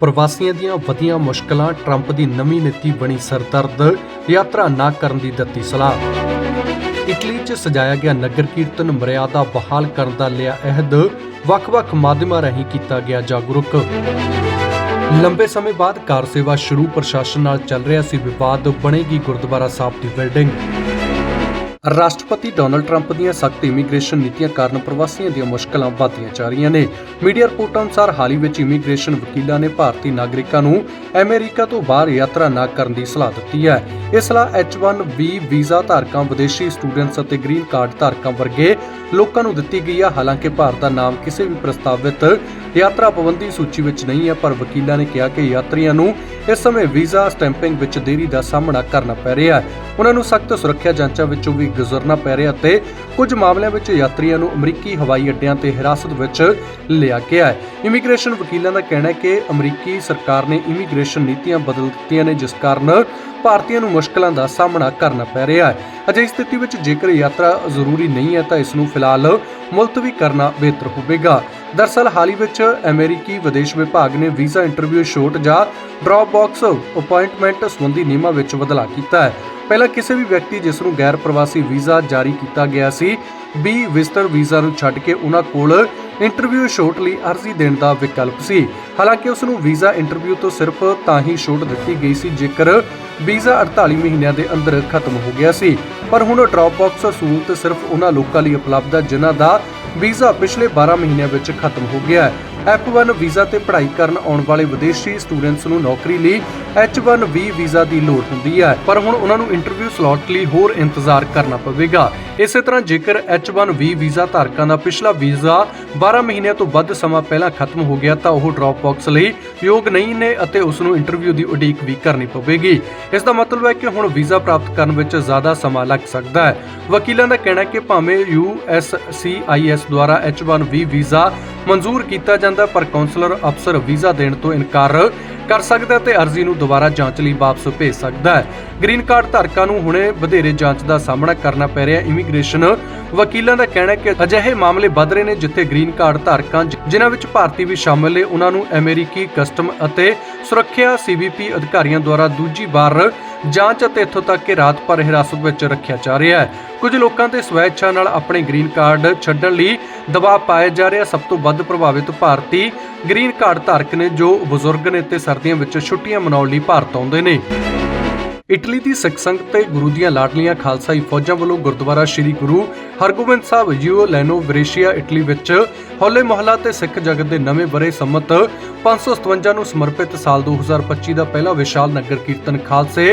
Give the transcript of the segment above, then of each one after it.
ਪ੍ਰਵਾਸੀਆਂ ਦੀਆਂ ਵਧੀਆਂ ਮੁਸ਼ਕਲਾਂ, ਟਰੰਪ ਦੀ ਨਵੀਂ ਨੀਤੀ ਬਣੀ ਸਰਦਰਦ, ਯਾਤਰਾ ਨਾ ਕਰਨ ਦੀ ਦਿੱਤੀ ਸਲਾਹ। ਇਟਲੀ 'ਚ ਸਜਾਇਆ ਗਿਆ ਨਗਰ ਕੀਰਤਨ ਮਰਿਆਦਾ ਬਹਾਲ ਕਰਨ ਦਾ ਲਿਆ ਅਹਿਦ, ਵੱਖ-ਵੱਖ ਮਾਧਿਅਮਾਂ ਰਾਹੀਂ ਕੀਤਾ ਗਿਆ ਜਾਗਰੂਕ। ਲੰਬੇ ਸਮੇਂ ਬਾਅਦ ਕਾਰ ਸੇਵਾ ਸ਼ੁਰੂ ਪ੍ਰਸ਼ਾਸਨ ਨਾਲ ਚੱਲ ਰਿਹਾ ਸੀ, ਵਿਵਾਦ ਬਣੇਗੀ ਗੁਰਦੁਆਰਾ ਸਾਹਿਬ ਦੀ ਬਿਲਡਿੰਗ। ਰਾਸ਼ਟਰਪਤੀ ਡੋਨਲਡ ਟਰੰਪ ਦੀਆਂ ਸਖਤ ਇਮੀਗ੍ਰੇਸ਼ਨ ਨੀਤੀਆਂ ਕਾਰਨ ਪ੍ਰਵਾਸੀਆਂ ਦੀਆਂ ਮੁਸ਼ਕਲਾਂ ਵਧਦੀਆਂ ਜਾ ਰਹੀਆਂ ਨੇ। ਮੀਡੀਆ ਰਿਪੋਰਟਾਂ ਅਨੁਸਾਰ ਹਾਲ ਹੀ ਵਿੱਚ ਇਮੀਗ੍ਰੇਸ਼ਨ ਵਕੀਲਾਂ ਨੇ ਭਾਰਤੀ ਨਾਗਰਿਕਾਂ ਨੂੰ ਅਮਰੀਕਾ ਤੋਂ ਬਾਹਰ ਯਾਤਰਾ ਨਾ ਕਰਨ ਦੀ ਸਲਾਹ ਦਿੱਤੀ ਹੈ। ਇਹ ਸਲਾਹ H1B ਵੀਜ਼ਾ ਧਾਰਕਾਂ, ਵਿਦੇਸ਼ੀ ਸਟੂਡੈਂਟਸ ਅਤੇ ਗ੍ਰੀਨ ਕਾਰਡ ਧਾਰਕਾਂ ਵਰਗੇ ਲੋਕਾਂ ਨੂੰ ਦਿੱਤੀ ਗਈ ਹੈ। ਹਾਲਾਂਕਿ ਭਾਰਤ ਦਾ ਨਾਮ ਕਿਸੇ ਵੀ ਪ੍ਰਸਤਾਵਿਤ ਯਾਤਰਾ ਪਾਬੰਦੀ ਸੂਚੀ ਵਿੱਚ ਨਹੀਂ ਹੈ, ਪਰ ਵਕੀਲਾਂ ਨੇ ਕਿਹਾ ਕਿ ਯਾਤਰੀਆਂ ਨੂੰ ਇਸ ਸਮੇਂ ਵੀਜ਼ਾ ਸਟੈਂਪਿੰਗ ਵਿੱਚ ਦੇਰੀ ਦਾ ਸਾਹਮਣਾ ਕਰਨਾ ਪੈ ਰਿਹਾ ਹੈ। ਉਹਨਾਂ ਨੂੰ ਸਖਤ ਸੁਰੱਖਿਆ ਜਾਂਚਾਂ ਵਿੱਚੋਂ ਵੀ ਗੁਜ਼ਰਨਾ ਪੈ ਰਿਹਾ ਤੇ ਕੁਝ ਮਾਮਲਿਆਂ ਵਿੱਚ ਯਾਤਰੀਆਂ ਨੂੰ ਅਮਰੀਕੀ ਹਵਾਈ ਅੱਡਿਆਂ ਤੇ ਹਿਰਾਸਤ ਵਿੱਚ ਲਿਆ ਗਿਆ ਹੈ। ਇਮੀਗ੍ਰੇਸ਼ਨ ਵਕੀਲਾਂ ਦਾ ਕਹਿਣਾ ਹੈ ਕਿ ਅਮਰੀਕੀ ਸਰਕਾਰ ਨੇ ਇਮੀਗ੍ਰੇਸ਼ਨ ਨੀਤੀਆਂ ਬਦਲ ਦਿੱਤੀਆਂ ਨੇ, ਜਿਸ ਕਾਰਨ ਭਾਰਤੀਆਂ ਨੂੰ ਮੁਸ਼ਕਲਾਂ ਦਾ ਸਾਹਮਣਾ ਕਰਨਾ ਪੈ ਰਿਹਾ ਹੈ। ਅਜਿਹੀ ਸਥਿਤੀ ਵਿੱਚ ਜੇਕਰ ਯਾਤਰਾ ਜ਼ਰੂਰੀ ਨਹੀਂ ਹੈ, ਤਾਂ ਇਸ ਨੂੰ ਫਿਲਹਾਲ ਮੁਲਤਵੀ ਕਰਨਾ ਬਿਹਤਰ ਹੋਵੇਗਾ। ਦਰਸਲ ਹਾਲ ਹੀ ਵਿੱਚ ਅਮਰੀਕੀ ਵਿਦੇਸ਼ ਵਿਭਾਗ ਨੇ ਵੀਜ਼ਾ ਇੰਟਰਵਿਊ ਸ਼ੋਟ ਜਾਂ ਡ੍ਰੌਪ ਬਾਕਸ ਅਪਾਇੰਟਮੈਂਟ ਸੰਬੰਧੀ ਨਿਯਮਾਂ ਵਿੱਚ ਬਦਲਾਅ ਕੀਤਾ ਹੈ। ਪਹਿਲਾਂ ਕਿਸੇ ਵੀ ਵਿਅਕਤੀ ਜਿਸ ਨੂੰ ਗੈਰ ਪ੍ਰਵਾਸੀ ਵੀਜ਼ਾ ਜਾਰੀ ਕੀਤਾ ਗਿਆ ਸੀ ਬੀ ਵਿਜ਼ਟਰ ਵੀਜ਼ਾ ਨੂੰ ਛੱਡ ਕੇ ਉਹਨਾਂ ਕੋਲ ਇੰਟਰਵਿਊ ਸ਼ੋਟ ਲਈ ਅਰਜ਼ੀ ਦੇਣ ਦਾ ਵਿਕਲਪ ਸੀ। ਹਾਲਾਂਕਿ ਉਸ ਨੂੰ ਵੀਜ਼ਾ ਇੰਟਰਵਿਊ ਤੋਂ ਸਿਰਫ ਤਾਂ ਹੀ ਛੋਟ ਦਿੱਤੀ ਗਈ ਸੀ, ਜੇਕਰ ਵੀਜ਼ਾ 48 ਮਹੀਨਿਆਂ ਦੇ ਅੰਦਰ ਖਤਮ ਹੋ ਗਿਆ ਸੀ। ਪਰ ਹੁਣ ਡ੍ਰੌਪ ਸਹੂਲਤ ਸਿਰਫ ਉਹਨਾਂ ਲੋਕਾਂ ਲਈ ਉਪਲਬਧ ਹੈ, ਜਿਨ੍ਹਾਂ ਦਾ ਵੀਜ਼ਾ ਪਿਛਲੇ 12 ਮਹੀਨਿਆਂ ਵਿੱਚ ਖਤਮ ਹੋ ਗਿਆ ਹੈ। F1 ਵੀਜ਼ਾ ਤੇ ਪੜ੍ਹਾਈ ਕਰਨ ਆਉਣ ਵਾਲੇ ਵਿਦੇਸ਼ੀ ਸਟੂਡੈਂਟਸ ਨੂੰ ਨੌਕਰੀ ਲਈ H1B ਵੀਜ਼ਾ ਦੀ ਲੋੜ ਹੁੰਦੀ ਹੈ। ਪਰ ਹੁਣ ਉਹਨਾਂ ਨੂੰ ਇੰਟਰਵਿਊ ਸਲਾਟ ਲਈ ਹੋਰ ਇੰਤਜ਼ਾਰ ਕਰਨਾ ਪਵੇਗਾ। ਇਸੇ ਤਰ੍ਹਾਂ ਜੇਕਰ H1B ਵੀਜ਼ਾ ਧਾਰਕਾਂ ਦਾ ਪਿਛਲਾ ਵੀਜ਼ਾ 12 ਮਹੀਨਿਆਂ ਤੋਂ ਵੱਧ ਸਮਾਂ ਪਹਿਲਾਂ ਖਤਮ ਹੋ ਗਿਆ ਤਾਂ ਉਹ ਡ੍ਰੌਪ ਬਾਕਸ ਲਈ ਯੋਗ ਨਹੀਂ ਨੇ ਅਤੇ ਉਸ ਨੂੰ ਇੰਟਰਵਿਊ ਦੀ ਉਡੀਕ ਵੀ ਕਰਨੀ ਪਵੇਗੀ। ਇਸ ਦਾ ਮਤਲਬ ਹੈ ਕਿ ਹੁਣ ਵੀਜ਼ਾ ਪ੍ਰਾਪਤ ਕਰਨ ਵਿੱਚ ਜ਼ਿਆਦਾ ਸਮਾਂ ਲੱਗ ਸਕਦਾ ਹੈ। ਵਕੀਲਾਂ ਦਾ ਕਹਿਣਾ ਹੈ ਕਿ ਭਾਵੇਂ USCIS ਦੁਆਰਾ H1B ਵੀਜ਼ਾ ਮਨਜ਼ੂਰ ਕੀਤਾ ਜਾਂਦਾ, ਪਰ ਕਾਉਂਸਲਰ ਅਫਸਰ ਵੀਜ਼ਾ ਦੇਣ ਤੋਂ ਇਨਕਾਰ ਕਰ ਸਕਦਾ ਹੈ ਤੇ ਅਰਜ਼ੀ ਨੂੰ ਦੁਬਾਰਾ ਜਾਂਚ ਲਈ ਵਾਪਸ ਭੇਜ ਸਕਦਾ ਹੈ। ਗ੍ਰੀਨ ਕਾਰਡ ਧਾਰਕਾਂ ਨੂੰ ਹੁਣੇ ਵਧੇਰੇ ਜਾਂਚ ਦਾ ਸਾਹਮਣਾ ਕਰਨਾ ਪੈ ਰਿਹਾ ਇਮੀਗ੍ਰੇਸ਼ਨ ਵਕੀਲਾਂ ਦਾ ਕਹਿਣਾ ਹੈ ਕਿ ਅਜਿਹੇ ਮਾਮਲੇ ਵੱਧ ਰਹੇ ਨੇ ਜਿੱਥੇ ਗ੍ਰੀਨ ਕਾਰਡ ਧਾਰਕਾਂ ਜਿਨ੍ਹਾਂ ਵਿੱਚ ਭਾਰਤੀ ਵੀ ਸ਼ਾਮਲ ਨੇ, ਉਹਨਾਂ ਨੂੰ ਅਮਰੀਕੀ ਕਸਟਮ ਅਤੇ ਸੁਰੱਖਿਆ ਸੀਬੀਪੀ ਅਧਿਕਾਰੀਆਂ ਦੁਆਰਾ ਦੂਜੀ ਵਾਰ ਜਾਂਚ ਅਤੇ ਇੱਥੋਂ ਤੱਕ ਕਿ ਰਾਤ ਭਰ ਹਿਰਾਸਤ ਵਿੱਚ ਰੱਖਿਆ ਜਾ ਰਿਹਾ ਹੈ। ਕੁਝ ਲੋਕਾਂ ਤੇ ਸਵੈਇੱਛਾ ਨਾਲ ਆਪਣੇ ਗ੍ਰੀਨ ਕਾਰਡ ਛੱਡਣ ਲਈ ਦਬਾਅ ਪਾਇਆ ਜਾ ਰਿਹਾ। ਸਭ ਤੋਂ ਵੱਧ ਪ੍ਰਭਾਵਿਤ ਭਾਰਤੀ ਗ੍ਰੀਨ ਕਾਰਡ ਧਾਰਕ ਨੇ ਜੋ ਬਜ਼ੁਰਗ ਨੇ ਤੇ ਸਰਦੀਆਂ ਵਿੱਚ ਛੁੱਟੀਆਂ ਮਨਾਉਣ ਲਈ ਭਾਰਤ ਆਉਂਦੇ ਨੇ। ਇਟਲੀ ਦੀ ਸਿੱਖ ਸੰਗਤ ਤੇ ਗੁਰੂ ਦੀਆਂ ਲਾਡਲੀਆਂ ਖਾਲਸਾਈ ਫੌਜਾਂ ਵੱਲੋਂ ਗੁਰਦੁਆਰਾ ਸ੍ਰੀ ਗੁਰੂ ਹਰਗੋਬਿੰਦ ਸਾਹਿਬ, ਜੀਓ ਲੈਨੋ ਵਰੇਸ਼ੀਆ, ਇਟਲੀ ਵਿੱਚ ਹੋਲੇ ਮਹੱਲਾ ਤੇ ਸਿੱਖ ਜਗਤ ਦੇ ਨਵੇਂ ਬਰੇ ਸੰਮਤ 557 ਨੂੰ ਸਮਰਪਿਤ ਸਾਲ 2025 ਦਾ ਪਹਿਲਾ ਵਿਸ਼ਾਲ ਨਗਰ ਕੀਰਤਨ ਖਾਲਸੇ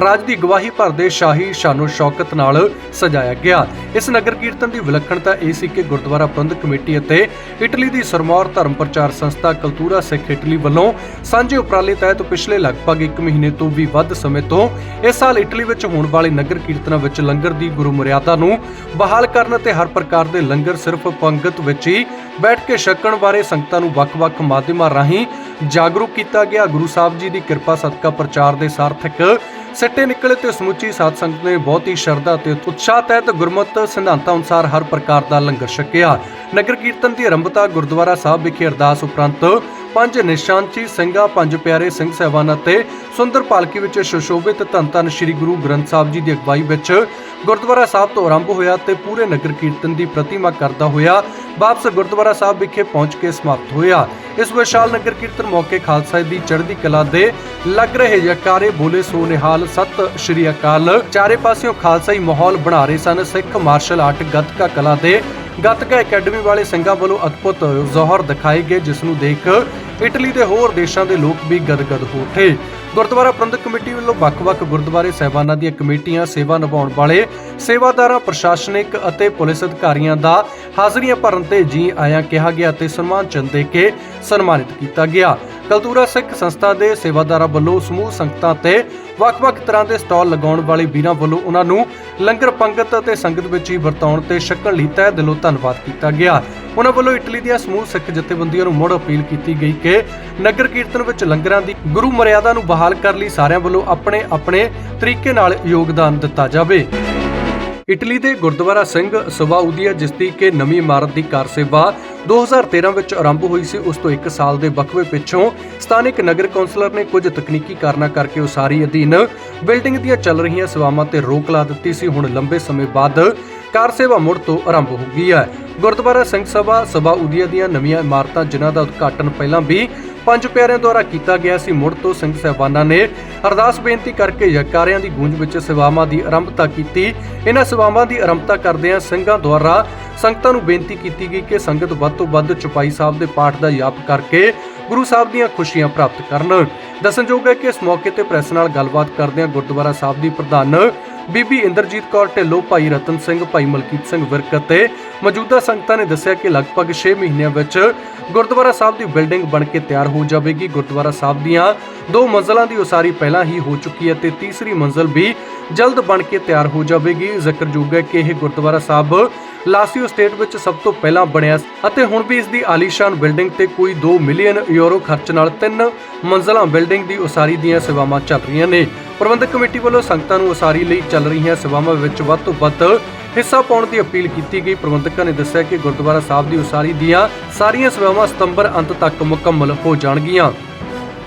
ਰਾਜ ਦੀ ਗਵਾਹੀ ਭਰਦੇ ਸ਼ਾਹੀ ਸ਼ਾਨੋ ਸ਼ੌਕਤ ਨਾਲ ਸਜਾਇਆ ਗਿਆ। ਇਸ ਨਗਰ ਕੀਰਤਨ ਦੀ ਵਿਲੱਖਣਤਾ ਇਹ ਸੀ ਕਿ ਗੁਰਦੁਆਰਾ ਪ੍ਰਬੰਧਕ ਕਮੇਟੀ ਅਤੇ ਇਟਲੀ ਦੀ ਸਰਮੌਰ ਧਰਮ ਪ੍ਰਚਾਰ ਸੰਸਥਾ ਕਲਤੂਰਾ ਸਿੱਖ ਇਟਲੀ ਵੱਲੋਂ ਸਾਂਝੇ ਉਪਰਾਲੇ ਤਹਿਤ ਪਿਛਲੇ ਲਗਭਗ 1 ਮਹੀਨੇ ਤੋਂ ਵੀ ਵੱਧ ਸਮੇਂ ਤੋਂ ਇਸ ਸਾਲ ਇਟਲੀ ਵਿੱਚ ਹੋਣ ਵਾਲੇ ਨਗਰ ਕੀਰਤਨਾਂ ਵਿੱਚ ਲੰਗਰ ਦੀ ਗੁਰੂ ਮਰਿਆਦਾ ਨੂੰ ਬਹਾਲ ਕਰਨ ਅਤੇ ਹਰ ਪ੍ਰਕਾਰ ਦੇ ਲੰਗਰ ਸਿਰਫ ਪੰਗਤ ਵਿੱਚ ਹੀ ਬੈਠ ਕੇ ਛਕਣ ਬਾਰੇ ਸੰਗਤਾਂ ਨੂੰ ਵੱਖ-ਵੱਖ ਮਾਧਿਅਮਾਂ ਰਾਹੀਂ ਜਾਗਰੂਕ ਕੀਤਾ ਗਿਆ। ਗੁਰੂ ਸਾਹਿਬ ਜੀ ਦੀ ਕਿਰਪਾ ਸਦਕਾ ਪ੍ਰਚਾਰ ਦੇ ਸਾਰਥਕ ਸਿੱਟੇ ਨਿਕਲੇ ਤੇ ਸਮੁੱਚੀ ਸਾਧ ਸੰਗਤ ਨੇ ਬਹੁਤ ਹੀ ਸ਼ਰਧਾ ਤੇ ਉਤਸ਼ਾਹ ਤਹਿਤ ਗੁਰਮਤ ਸਿਧਾਂਤਾਂ ਅਨੁਸਾਰ ਹਰ ਪ੍ਰਕਾਰ ਦਾ ਲੰਗਰ ਛਕਿਆ। ਨਗਰ ਕੀਰਤਨ ਦੀ ਆਰੰਭਤਾ ਗੁਰਦੁਆਰਾ ਸਾਹਿਬ ਵਿਖੇ ਅਰਦਾਸ ਉਪਰੰਤ ਪੰਜ ਨਿਸ਼ਾਨਚੀ ਸਿੰਘਾਂ, ਪੰਜ ਪਿਆਰੇ ਸਿੰਘ ਸਹਿਬਾਨ ਅਤੇ ਸੁੰਦਰ ਪਾਲਕੀ ਵਿੱਚ ਸੁਸ਼ੋਭਿਤ ਧੰਨ ਧੰਨ ਸ੍ਰੀ ਗੁਰੂ ਗ੍ਰੰਥ ਸਾਹਿਬ ਜੀ ਦੀ ਅਗਵਾਈ ਵਿੱਚ ਗੁਰਦੁਆਰਾ ਸਾਹਿਬ ਤੋਂ ਆਰੰਭ ਹੋਇਆ ਤੇ ਪੂਰੇ ਨਗਰ ਕੀਰਤਨ ਦੀ ਪ੍ਰਤੀਮਾ ਕਰਦਾ ਹੋਇਆ ਵਾਪਸ ਗੁਰਦੁਆਰਾ ਸਾਹਿਬ ਵਿਖੇ ਪਹੁੰਚ ਕੇ ਸਮਾਪਤ ਹੋਇਆ। ਇਸ ਵਿਸ਼ਾਲ ਨਗਰ ਕੀਰਤਨ ਮੌਕੇ ਖਾਲਸਾ ਦੀ ਚੜ੍ਹਦੀ ਕਲਾ ਦੇ ਲੱਗ ਰਹੇ ਜਕਾਰੇ ਬੋਲੇ ਸੋ ਨਿਹਾਲ ਸਤਿ ਸ਼੍ਰੀ ਅਕਾਲ। ਚਾਰੇ ਪਾਸਿਓਂ ਖਾਲਸਾਈ ਮਾਹੌਲ ਬਣਾ ਰਹੇ ਸਨ। ਸਿੱਖ ਮਾਰਸ਼ਲ ਆਰਟ ਗੱਤਕਾ ਕਲਾ ਦੇ ਗੱਤਕਾ ਅਕੈਡਮੀ ਵਾਲੇ ਸਿੰਘਾਂ ਵੱਲੋਂ ਅਦਭੁਤ ਜ਼ੋਹਰ ਦਿਖਾਏ ਗਏ, ਜਿਸ ਨੂੰ ਦੇਖ ਇਟਲੀ ਦੇ ਹੋਰ ਦੇਸ਼ਾਂ ਦੇ ਲੋਕ ਵੀ ਗਦਗਦ ਹੋ ਉੱਠੇ। ਗੁਰਦੁਆਰਾ ਪ੍ਰਬੰਧਕ ਕਮੇਟੀ ਵੱਲੋਂ ਵੱਖ-ਵੱਖ ਗੁਰਦੁਆਰੇ ਸਹਿਬਾਨਾਂ ਦੀਆਂ ਕਮੇਟੀਆਂ ਸੇਵਾ ਨਿਭਾਉਣ ਵਾਲੇ ਸੇਵਾਦਾਰਾਂ, ਪ੍ਰਸ਼ਾਸਨਿਕ ਅਤੇ ਪੁਲਿਸ ਅਧਿਕਾਰੀਆਂ ਦਾ ਹਾਜ਼ਰੀਆਂ ਭਰਨ ਤੇ ਜੀ ਆਇਆਂ ਕਿਹਾ ਗਿਆ ਤੇ ਸਨਮਾਨ ਚੰਦ ਦੇ ਕੇ ਸਨਮਾਨਿਤ ਕੀਤਾ ਗਿਆ। ਕਲਤੂਰਾ ਸਿੱਖ ਸੰਸਥਾ ਦੇ ਸੇਵਾਦਾਰਾਂ ਵੱਲੋਂ ਸਮੂਹ ਸੰਗਤਾਂ ਤੇ ਵੱਖ-ਵੱਖ ਤਰ੍ਹਾਂ ਦੇ ਸਟਾਲ ਲਗਾਉਣ ਵਾਲੇ ਵੀਰਾਂ ਵੱਲੋਂ ਉਹਨਾਂ ਨੂੰ ਲੰਗਰ ਪੰਗਤ ਅਤੇ ਸੰਗਤ ਵਿੱਚ ਹੀ ਵਰਤਾਉਣ ਤੇ ਛਕਣ ਲਈ ਤਹਿ ਦਿਲੋਂ ਧੰਨਵਾਦ ਕੀਤਾ ਗਿਆ। ਉਹਨਾਂ ਵੱਲੋਂ ਇਟਲੀ ਦੀਆਂ ਸਮੂਹ ਸਿੱਖ ਜਥੇਬੰਦੀਆਂ ਨੂੰ ਮੁੜ ਅਪੀਲ ਕੀਤੀ ਗਈ ਕਿ ਨਗਰ ਕੀਰਤਨ ਵਿੱਚ ਲੰਗਰਾਂ ਦੀ ਗੁਰੂ ਮਰਿਆਦਾ ਨੂੰ ਬਹਾਲ ਕਰਨ ਲਈ ਸਾਰਿਆਂ ਵੱਲੋਂ ਆਪਣੇ ਆਪਣੇ ਤਰੀਕੇ ਨਾਲ ਯੋਗਦਾਨ ਦਿੱਤਾ ਜਾਵੇ। ਇਟਲੀ ਦੇ ਗੁਰਦੁਆਰਾ ਸਿੰਘ ਸਵਾਉਦੀਆ ਜਿਸ ਦੀ ਕਿ ਨਵੀਂ ਇਮਾਰਤ ਦੀ ਕਾਰ ਸੇਵਾ 2013 ਵਿੱਚ ਆਰੰਭ ਹੋਈ ਸੀ। ਉਸ ਤੋਂ 1 ਸਾਲ ਦੇ ਵਕਫੇ ਪਿੱਛੋਂ ਸਥਾਨਕ ਨਗਰ ਕੌਂਸਲਰ ਨੇ ਕੁਝ ਤਕਨੀਕੀ ਕਾਰਨਾਂ ਕਰਕੇ ਉਸਾਰੀ ਅਧੀਨ ਬਿਲਡਿੰਗ ਦੀਆਂ ਚੱਲ ਰਹੀਆਂ ਸੇਵਾਵਾਂ ਤੇ ਰੋਕ ਲਾ ਦਿੱਤੀ ਸੀ। ਹੁਣ ਲੰਬੇ ਸਮੇਂ ਬਾਅਦ ਕਾਰ ਸੇਵਾ ਮੁੜ ਤੋਂ ਆਰੰਭ ਹੋ ਗਈ ਹੈ। ਗੁਰਦੁਆਰਾ ਸਿੰਘ ਸਭਾ ਸਭਾ ਉਦੀਆ ਦੀਆਂ ਨਵੀਆਂ ਇਮਾਰਤਾਂ ਜਿਨ੍ਹਾਂ ਦਾ ਉਦਘਾਟਨ ਪਹਿਲਾਂ ਵੀ ਪੰਜ ਪਿਆਰਿਆਂ ਦੁਆਰਾ ਕੀਤਾ ਗਿਆ ਸੀ ਮੁੜ ਤੋਂ ਸਿੰਘ ਸਹਿਬਾਨਾਂ ਨੇ ਅਰਦਾਸ ਬੇਨਤੀ ਕਰਕੇ ਯਕਾਰਿਆਂ ਦੀ ਗੂੰਜ ਵਿੱਚ ਸੇਵਾਵਾਂ ਦੀ ਆਰੰਭਤਾ ਕੀਤੀ। ਇਹਨਾਂ ਸੇਵਾਵਾਂ ਦੀ ਆਰੰਭਤਾ ਕਰਦਿਆਂ ਸਿੰਘਾਂ ਦੁਆਰਾ ਸੰਗਤਾਂ ਨੂੰ ਬੇਨਤੀ ਕੀਤੀ ਗਈ ਕਿ ਸੰਗਤ ਵੱਧ ਤੋਂ ਵੱਧ ਚੁਪਾਈ ਸਾਹਿਬ ਦੇ ਪਾਠ ਦਾ ਜਾਪ ਕਰਕੇ ਗੁਰੂ ਸਾਹਿਬ ਦੀਆਂ ਖੁਸ਼ੀਆਂ ਪ੍ਰਾਪਤ ਕਰਨ। ਦੱਸਣਯੋਗ ਹੈ ਕਿ ਇਸ ਮੌਕੇ ਤੇ ਪ੍ਰੈਸ ਨਾਲ ਗੱਲਬਾਤ ਕਰਦਿਆਂ ਗੁਰਦੁਆਰਾ ਸਾਹਿਬ ਦੀ ਪ੍ਰਧਾਨ ਬੀਬੀ ਇੰਦਰਜੀਤ ਕੌਰ ਢਿੱਲੋਂ, ਭਾਈ ਰਤਨ ਸਿੰਘ, ਭਾਈ ਮਲਕੀਤ ਸਿੰਘ ਵਿਰਕ ਅਤੇ ਮੌਜੂਦਾ ਸੰਗਤਾਂ ਨੇ ਦੱਸਿਆ ਕਿ ਲਗਭਗ 6 ਮਹੀਨਿਆਂ ਵਿੱਚ ਗੁਰਦੁਆਰਾ ਸਾਹਿਬ ਦੀ ਬਿਲਡਿੰਗ ਬਣ ਕੇ ਤਿਆਰ ਹੋ ਜਾਵੇਗੀ। ਗੁਰਦੁਆਰਾ ਸਾਹਿਬ ਦੀਆਂ ਦੋ ਮੰਜ਼ਲਾਂ ਦੀ ਉਸਾਰੀ ਪਹਿਲਾਂ ਹੀ ਹੋ ਚੁੱਕੀ ਹੈ ਤੇ ਤੀਸਰੀ ਮੰਜ਼ਲ ਵੀ ਜਲਦ ਬਣ ਕੇ ਤਿਆਰ ਹੋ ਜਾਵੇਗੀ। ਜ਼ਿਕਰਯੋਗ ਹੈ ਕਿ ਇਹ ਗੁਰਦੁਆਰਾ ਸਾਹਿਬ ਲਾਸੀਓ ਸਟੇਟ ਵਿੱਚ ਸਭ ਤੋਂ ਪਹਿਲਾਂ ਬਣਿਆ ਅਤੇ ਹੁਣ ਵੀ ਇਸ ਦੀ ਆਲੀਸ਼ਾਨ ਬਿਲਡਿੰਗ ਤੇ ਕੋਈ 2 ਮਿਲੀਅਨ ਯੂਰੋ ਖਰਚ ਨਾਲ ਤਿੰਨ ਮੰਜ਼ਲਾਂ ਬਿਲਡਿੰਗ ਦੀ ਉਸਾਰੀ ਦੀਆਂ ਸੇਵਾਵਾਂ ਚੱਲ ਰਹੀਆਂ ਨੇ। ਪ੍ਰਬੰਧਕ ਕਮੇਟੀ ਵੱਲੋਂ ਸੰਗਤਾਂ ਨੂੰ ਉਸਾਰੀ ਲਈ ਚੱਲ ਰਹੀਆਂ ਸੇਵਾਵਾਂ ਵਿੱਚ ਵੱਧ ਤੋਂ ਵੱਧ ਹਿੱਸਾ ਪਾਉਣ ਦੀ ਅਪੀਲ ਕੀਤੀ ਗਈ। ਪ੍ਰਬੰਧਕਾਂ ਨੇ ਦੱਸਿਆ ਕਿ ਗੁਰਦੁਆਰਾ ਸਾਹਿਬ ਦੀ ਉਸਾਰੀ ਦੀਆਂ ਸਾਰੀਆਂ ਸੇਵਾਵਾਂ ਸਤੰਬਰ ਅੰਤ ਤੱਕ ਮੁਕੰਮਲ ਹੋ ਜਾਣਗੀਆਂ।